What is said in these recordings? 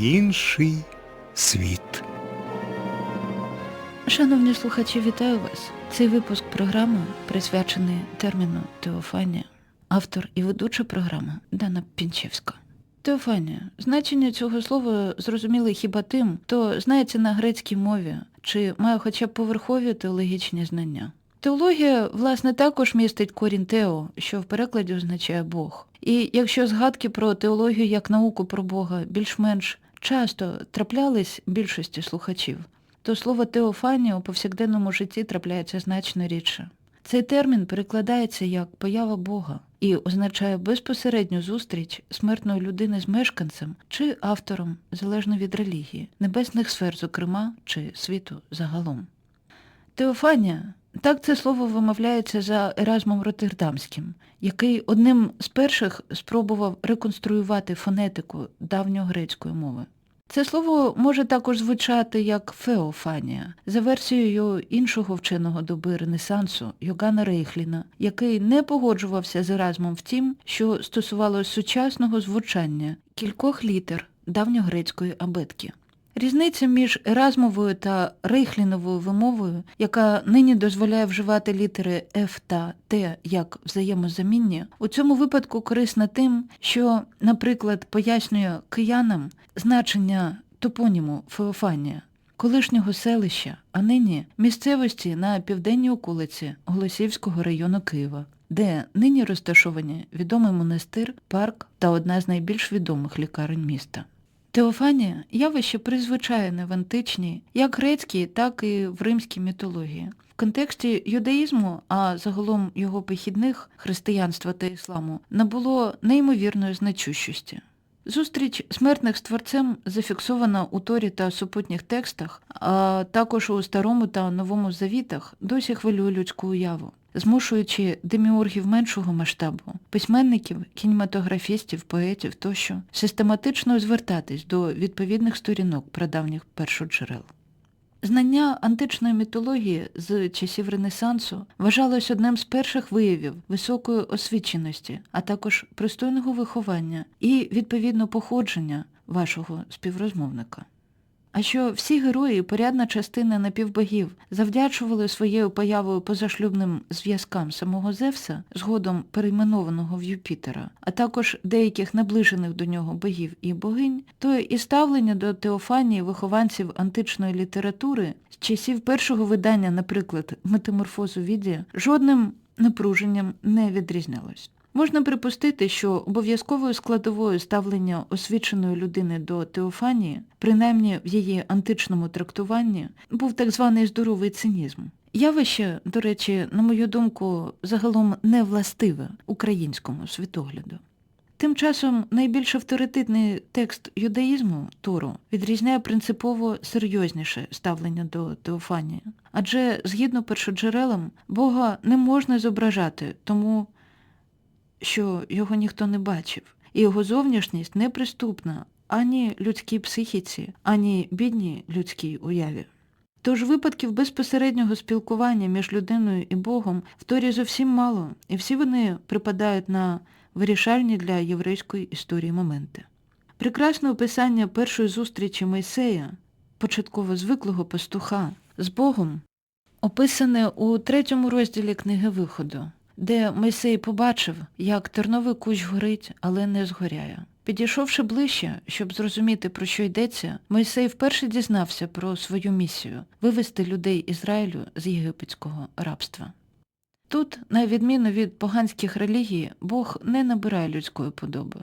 інший світ. Шановні слухачі, вітаю вас. Цей випуск програми присвячений терміну Теофанія. Автор і ведуча програми Дана Пінчевська. Теофанія. Значення цього слова зрозуміли хіба тим, хто знається на грецькій мові чи має хоча б поверхові теологічні знання. Теологія, власне, також містить корінь тео, що в перекладі означає Бог. І якщо згадки про теологію як науку про Бога більш-менш часто траплялись більшості слухачів, то слово теофанія у повсякденному житті трапляється значно рідше. Цей термін перекладається як поява Бога і означає безпосередню зустріч смертної людини з мешканцем чи автором, залежно від релігії, небесних сфер, зокрема, чи світу загалом. Теофанія так це слово вимовляється за Еразмом Роттердамським, який одним з перших спробував реконструювати фонетику давньогрецької мови. Це слово може також звучати як феофанія, за версією іншого вченого доби Ренесансу Йогана Рейхліна, який не погоджувався з Еразмом в тім, що стосувалося сучасного звучання кількох літер давньогрецької абетки. Різниця між Еразмовою та Рейхліновою вимовою, яка нині дозволяє вживати літери F та Т як взаємозамінні, у цьому випадку корисна тим, що, наприклад, пояснює киянам значення топоніму Феофанія, колишнього селища, а нині місцевості на південній околиці Голосівського району Києва, де нині розташовані відомий монастир, парк та одна з найбільш відомих лікарень міста. Теофанія явище призвичайне в античній, як грецькій, так і в римській мітології. В контексті юдаїзму, а загалом його похідних християнства та ісламу, набуло неймовірної значущості. Зустріч смертних з творцем зафіксована у Торі та супутніх текстах, а також у Старому та Новому Завітах досі хвилює людську уяву, змушуючи деміургів меншого масштабу, письменників, кінематографістів, поетів тощо систематично звертатись до відповідних сторінок прадавніх першоджерел. Знання античної мітології з часів Ренесансу вважалось одним з перших виявів високої освіченості, а також пристойного виховання і, відповідно, походження вашого співрозмовника. А що всі герої порядна частина напівбогів завдячували своєю появою позашлюбним зв'язкам самого Зевса, згодом перейменованого в Юпітера, а також деяких наближених до нього богів і богинь, то і ставлення до Теофанії вихованців античної літератури з часів першого видання, наприклад, метаморфозу Відія, жодним напруженням не відрізнялось. Можна припустити, що обов'язковою складовою ставлення освіченої людини до Теофанії, принаймні в її античному трактуванні, був так званий здоровий цинізм. Явище, до речі, на мою думку, загалом не властиве українському світогляду. Тим часом найбільш авторитетний текст юдаїзму Тору відрізняє принципово серйозніше ставлення до Теофанії. Адже, згідно першоджерелам, Бога не можна зображати, тому що його ніхто не бачив, і його зовнішність неприступна ані людській психіці, ані бідній людській уяві. Тож випадків безпосереднього спілкування між людиною і Богом в Торі зовсім мало, і всі вони припадають на вирішальні для єврейської історії моменти. Прекрасне описання першої зустрічі Мойсея, початково звиклого пастуха, з Богом, описане у третьому розділі книги Виходу, де Мойсей побачив, як терновий кущ горить, але не згоряє. Підійшовши ближче, щоб зрозуміти, про що йдеться, Мойсей вперше дізнався про свою місію вивести людей Ізраїлю з єгипетського рабства. Тут, на відміну від поганських релігій, Бог не набирає людської подоби.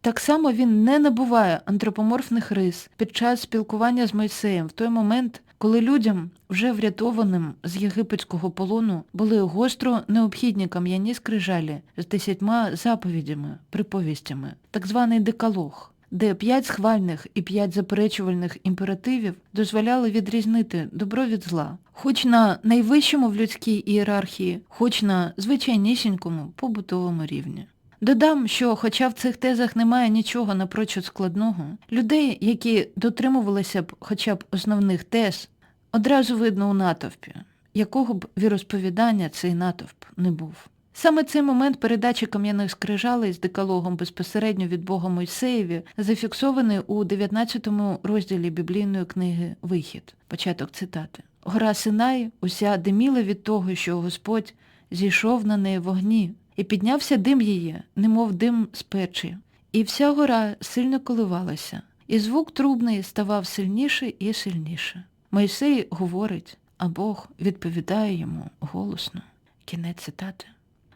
Так само він не набуває антропоморфних рис під час спілкування з Мойсеєм в той момент, коли людям, вже врятованим з єгипетського полону, були гостро необхідні кам'яні скрижалі з десятьма заповідями, приповістями, так званий декалог, де п'ять схвальних і п'ять заперечувальних імперативів дозволяли відрізнити добро від зла, хоч на найвищому в людській ієрархії, хоч на звичайнісінькому побутовому рівні. Додам, що хоча в цих тезах немає нічого напрочуд складного, людей, які дотримувалися б хоча б основних тез, одразу видно у натовпі, якого б віросповідання цей натовп не був. Саме цей момент передачі кам'яних скрижалей з декалогом безпосередньо від Бога Мойсеєві зафіксований у 19 розділі біблійної книги Вихід. Початок цитати. Гора Синай уся диміла від того, що Господь зійшов на неї вогні, і піднявся дим її, немов дим з печі. І вся гора сильно коливалася, і звук трубний ставав сильніше і сильніше. Мойсей говорить, а Бог відповідає йому голосно. Кінець цитати.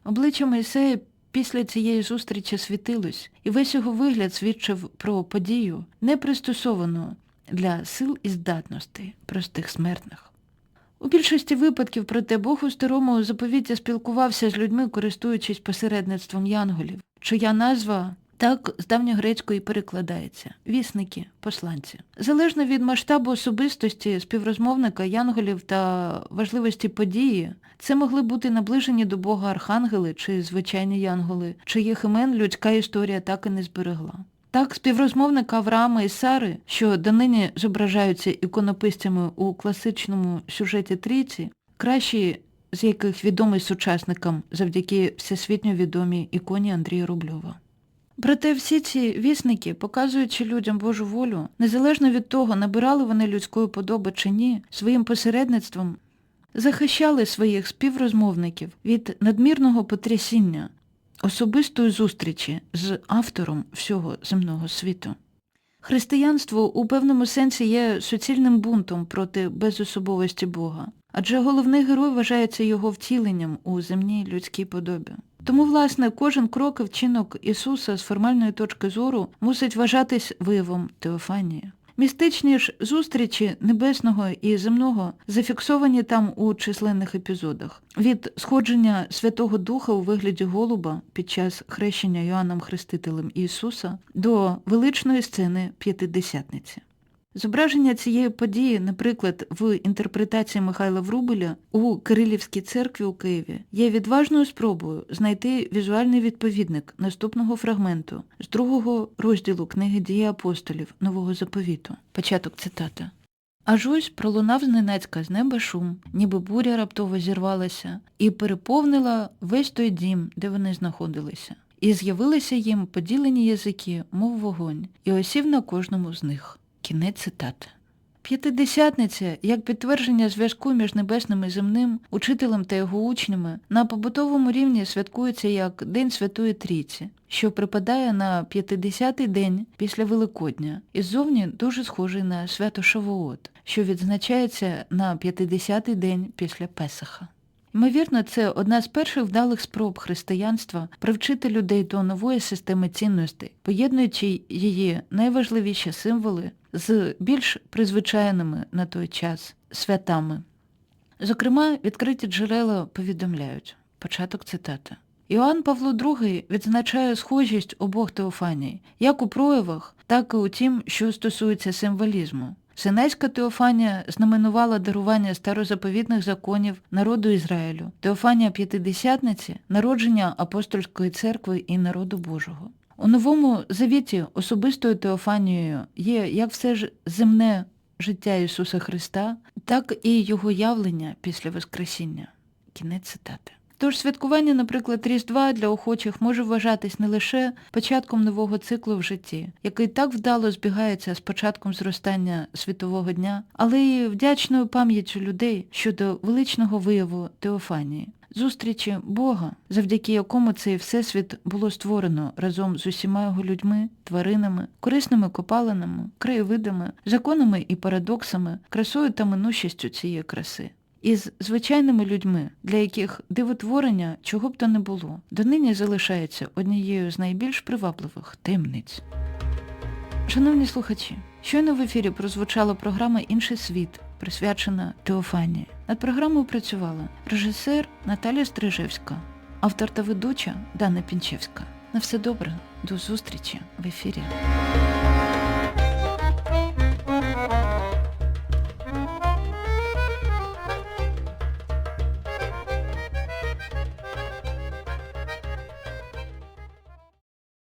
Обличчя Мойсея після цієї зустрічі світилось, і весь його вигляд свідчив про подію, не пристосовану для сил і здатностей простих смертних. У більшості випадків, проте Бог у старому заповіті спілкувався з людьми, користуючись посередництвом янголів, чия назва так з давньогрецької перекладається вісники, посланці. Залежно від масштабу особистості співрозмовника янголів та важливості події, це могли бути наближені до Бога архангели чи звичайні янголи, чиїх імен людська історія так і не зберегла. Так, співрозмовник Авраама і Сари, що донині зображаються іконописцями у класичному сюжеті трійці, кращі з яких відомий сучасникам завдяки всесвітньо відомій іконі Андрія Рубльова. Проте всі ці вісники, показуючи людям Божу волю, незалежно від того, набирали вони людської подоби чи ні, своїм посередництвом захищали своїх співрозмовників від надмірного потрясіння, особистої зустрічі з автором всього земного світу. Християнство у певному сенсі є суцільним бунтом проти безособовості Бога, адже головний герой вважається його втіленням у земній людській подобі. Тому, власне, кожен крок і вчинок Ісуса з формальної точки зору мусить вважатись виявом Теофанії. Містичні ж зустрічі небесного і земного зафіксовані там у численних епізодах. Від сходження Святого Духа у вигляді голуба під час хрещення Йоанном Хрестителем Ісуса до величної сцени П'ятидесятниці. Зображення цієї події, наприклад, в інтерпретації Михайла Врубеля у Кирилівській церкві у Києві, є відважною спробою знайти візуальний відповідник наступного фрагменту з другого розділу книги Дії апостолів Нового заповіту. Початок цитати. Аж ось пролунав зненацька з неба шум, ніби буря раптово зірвалася, і переповнила весь той дім, де вони знаходилися. І з'явилися їм поділені язики, мов вогонь, і осів на кожному з них. Кінець цитати. П'ятидесятниця, як підтвердження зв'язку між небесним і земним, учителем та його учнями, на побутовому рівні святкується як День Святої Трійці, що припадає на 50-й день після Великодня і ззовні дуже схожий на свято Шавуот, що відзначається на 50-й день після Песаха. Ймовірно, це одна з перших вдалих спроб християнства привчити людей до нової системи цінностей, поєднуючи її найважливіші символи з більш призвичайними на той час святами. Зокрема, відкриті джерела повідомляють. Початок цитати. Іоанн Павло II відзначає схожість обох теофаній, як у проявах, так і у тім, що стосується символізму. Синайська Теофанія знаменувала дарування старозаповітних законів народу Ізраїлю, Теофанія П'ятидесятниці – народження апостольської церкви і народу Божого. У Новому Завіті особистою Теофанією є як все ж земне життя Ісуса Христа, так і Його явлення після Воскресіння. Кінець цитати. Тож святкування, наприклад, Різдва для охочих може вважатись не лише початком нового циклу в житті, який так вдало збігається з початком зростання світового дня, але й вдячною пам'яттю людей щодо величного вияву Теофанії, зустрічі Бога, завдяки якому цей всесвіт було створено разом з усіма його людьми, тваринами, корисними копалинами, краєвидами, законами і парадоксами, красою та минущістю цієї краси із звичайними людьми, для яких дивотворення, чого б то не було, донині залишається однією з найбільш привабливих таємниць. Шановні слухачі, щойно в ефірі прозвучала програма Інший світ, присвячена Теофанії. Над програмою працювала режисер Наталія Стрижевська, автор та ведуча Дана Пінчевська. На все добре, до зустрічі в ефірі.